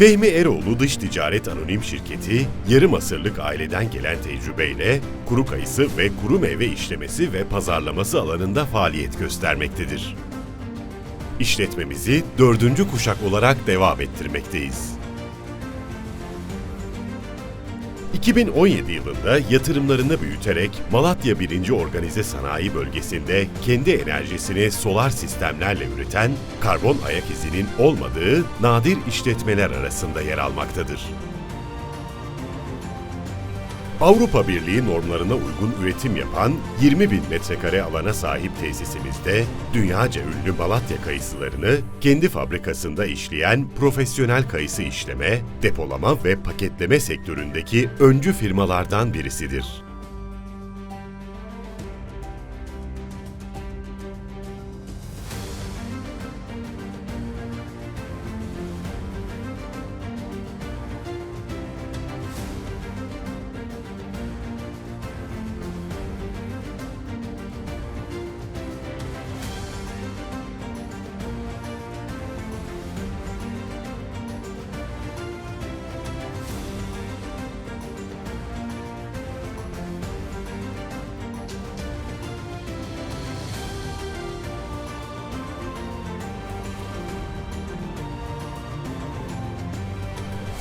Fehmi Eroğlu Dış Ticaret Anonim Şirketi, yarım asırlık aileden gelen tecrübeyle kuru kayısı ve kuru meyve işlemesi ve pazarlaması alanında faaliyet göstermektedir. İşletmemizi dördüncü kuşak olarak devam ettirmekteyiz. 2017 yılında yatırımlarını büyüterek Malatya 1. Organize Sanayi Bölgesi'nde kendi enerjisini solar sistemlerle üreten, karbon ayak izinin olmadığı nadir işletmeler arasında yer almaktadır. Avrupa Birliği normlarına uygun üretim yapan 20 bin metrekare alana sahip tesisimizde dünyaca ünlü Malatya kayısılarını kendi fabrikasında işleyen profesyonel kayısı işleme, depolama ve paketleme sektöründeki öncü firmalardan birisidir.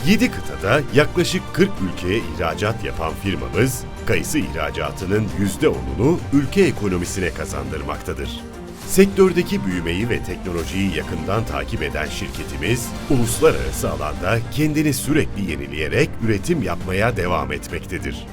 Yedi kıtada yaklaşık 40 ülkeye ihracat yapan firmamız, kayısı ihracatının %10'unu ülke ekonomisine kazandırmaktadır. Sektördeki büyümeyi ve teknolojiyi yakından takip eden şirketimiz, uluslararası alanda kendini sürekli yenileyerek üretim yapmaya devam etmektedir.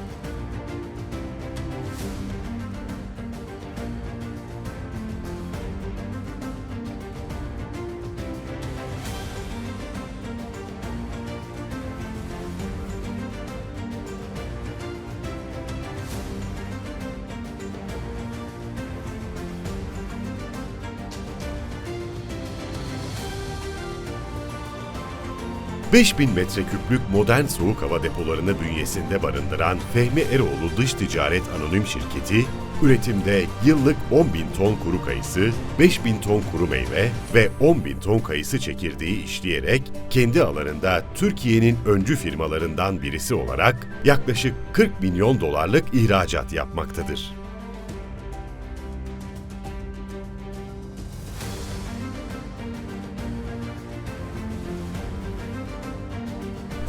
...5000 metreküplük modern soğuk hava depolarını bünyesinde barındıran Fehmi Eroğlu Dış Ticaret Anonim Şirketi... ...üretimde yıllık 10 bin ton kuru kayısı, 5 bin ton kuru meyve ve 10 bin ton kayısı çekirdeği işleyerek... ...kendi alanında Türkiye'nin öncü firmalarından birisi olarak... ...yaklaşık 40 milyon dolarlık ihracat yapmaktadır.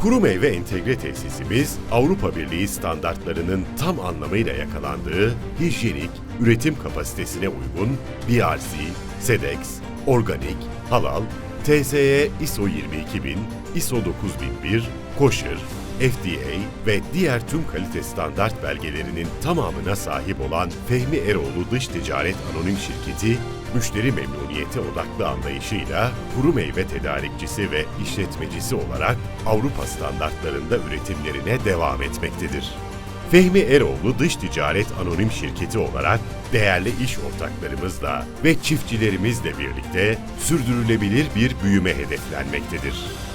Kuru meyve entegre tesisimiz Avrupa Birliği standartlarının tam anlamıyla yakalandığı hijyenik, üretim kapasitesine uygun BRC, SEDEX, organik, halal, TSE ISO 22000, ISO 9001, KOŞIR, FDA ve diğer tüm kalite standart belgelerinin tamamına sahip olan Fehmi Eroğlu Dış Ticaret Anonim Şirketi, müşteri memnuniyeti odaklı anlayışıyla kuru meyve tedarikçisi ve işletmecisi olarak Avrupa standartlarında üretimlerine devam etmektedir. Fehmi Eroğlu Dış Ticaret Anonim Şirketi olarak değerli iş ortaklarımızla ve çiftçilerimizle birlikte sürdürülebilir bir büyüme hedeflenmektedir.